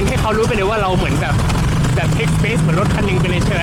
นให้เขารู้ไปเลยว่าเราเหมือนแบบแบบเทคสเปสเหมือนรถคันยิงไปเลยใช่ไหม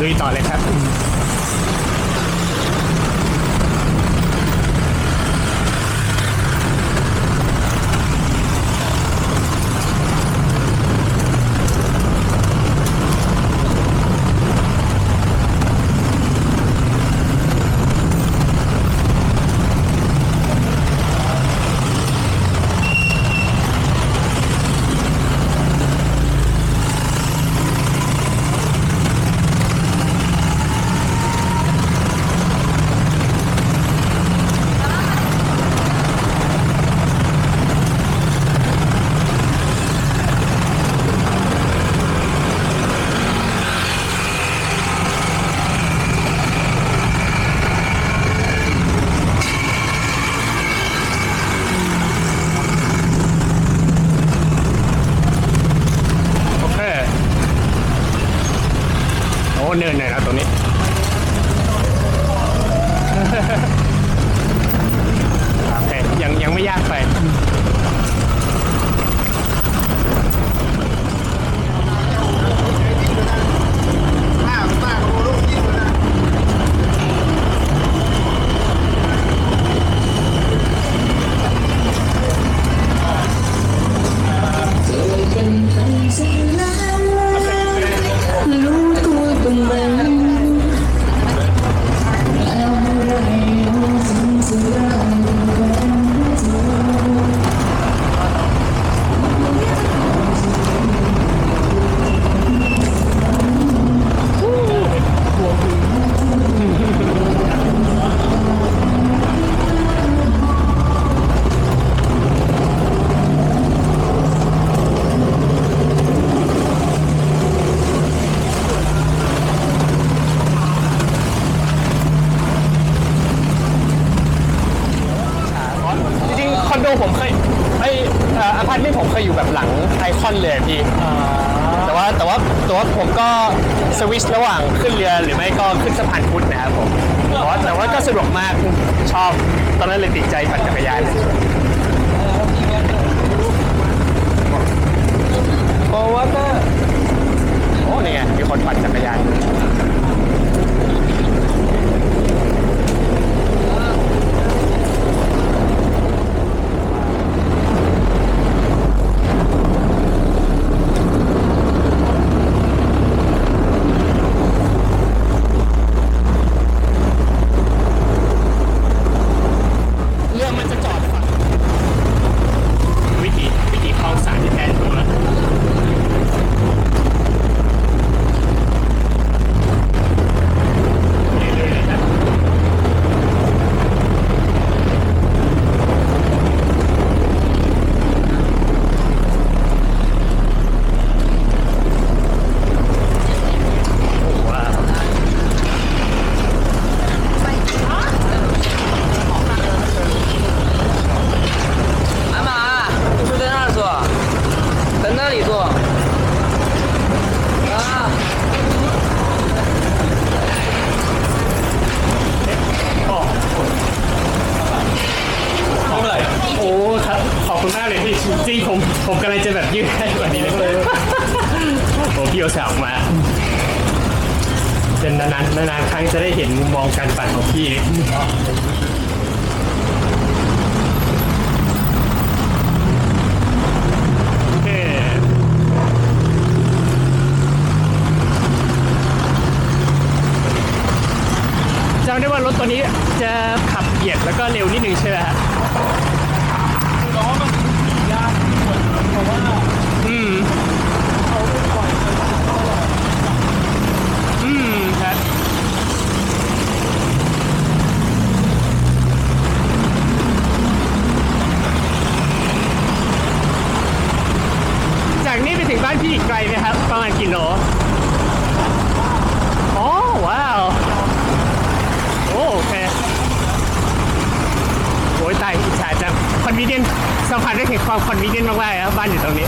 ลุยต่อเลยครับ ก็สวิชระหว่างขึ้นเรือหรือไม่ก็ขึ้นสะพานพุทธนะครับผมแต่ว่าแต่ว่าก็สะดวกมากชอบตอนนั้นเลยติดใจปั่นจักรยานโอ้วัตเตอร์โอ้นี่ไงมีคนปั่นจักรยาน โอ้พี่โอสาวมา เป็นนานๆนานๆครั้งจะได้เห็นมุมมองการปั่นของพี่เคจำได้ว่ารถตัวนี้จะขับเหยียดแล้วก็เร็วนิดนึงใช่ไหมฮะล้อมันยากเหมือนเพราะว่า อืม เขาไม่ปล่อยเลยเท่าไหร่ อืมครับจากนี้ไปถึงบ้านพี่อีกไกลไหมครับ ประมาณกี่โลอ๋อว้าว โอ้โอเคโอ้ยตายอิจฉาจัง คอนวิเดนมผัสได้ถึงความคอนวิเดนมากๆครับบ้านอยู่ตรงนี้